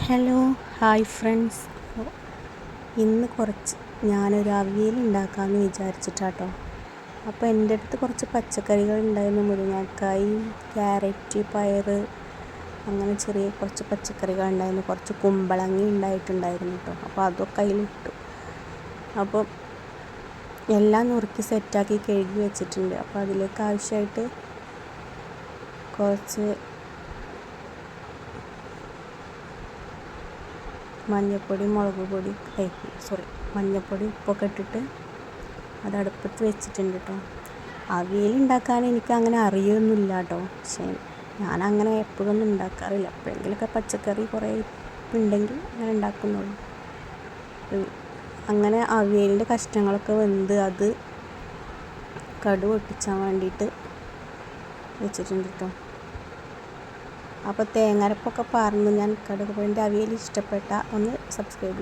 Hello hi friends ഇന്ന് കുറച്ച് ഞാനൊരു അവിയൽ ഉണ്ടാക്കാമെന്ന് വിചാരിച്ചിട്ടാട്ടോ. അപ്പോൾ എന്റെ അടുത്ത് കുറച്ച് പച്ചക്കറികൾ ഉണ്ടായിരുന്നു മുരിങ്ങക്കായി ക്യാരറ്റ് പയർ അങ്ങനെ ചെറിയ കുറച്ച് പച്ചക്കറികൾ ഉണ്ടായിരുന്നു. കുറച്ച് കുമ്പളങ്ങി ഉണ്ടായിട്ടുണ്ടായിരുന്നു കേട്ടോ അപ്പോൾ അതൊക്കെ അതിലിട്ടു. അപ്പോൾ എല്ലാം നുറുക്കി സെറ്റാക്കി കഴുകി വെച്ചിട്ടുണ്ട്. അപ്പോൾ അതിലേക്ക് ആവശ്യമായിട്ട് കുറച്ച് മഞ്ഞൾപ്പൊടി മുളക് പൊടി സോറി മഞ്ഞൾപ്പൊടി ഉപ്പൊക്കെ ഇട്ടിട്ട് അത് അടുപ്പത്ത് വെച്ചിട്ടുണ്ട് കേട്ടോ അവിയൽ ഉണ്ടാക്കാൻ എനിക്ക് അങ്ങനെ അറിയൊന്നുമില്ല കേട്ടോ പക്ഷേ ഞാൻ അങ്ങനെ എപ്പോഴൊന്നും ഉണ്ടാക്കാറില്ല. എപ്പോഴെങ്കിലുമൊക്കെ പച്ചക്കറി കുറേ ഉണ്ടെങ്കിൽ അങ്ങനെ ഉണ്ടാക്കുന്നുള്ളൂ അങ്ങനെ അവിയലിന്റെ കഷ്ണങ്ങളൊക്കെ വെന്ത് അത് കടു പൊട്ടിച്ചാൻ വേണ്ടിയിട്ട് വെച്ചിട്ടുണ്ട് കേട്ടോ അപ്പോൾ തേങ്ങരപ്പൊക്കെ പാർന്ന് ഞാൻ കടുക് അവിയൽ ഇഷ്ടപ്പെട്ട ഒന്ന് സബ്സ്ക്രൈബ്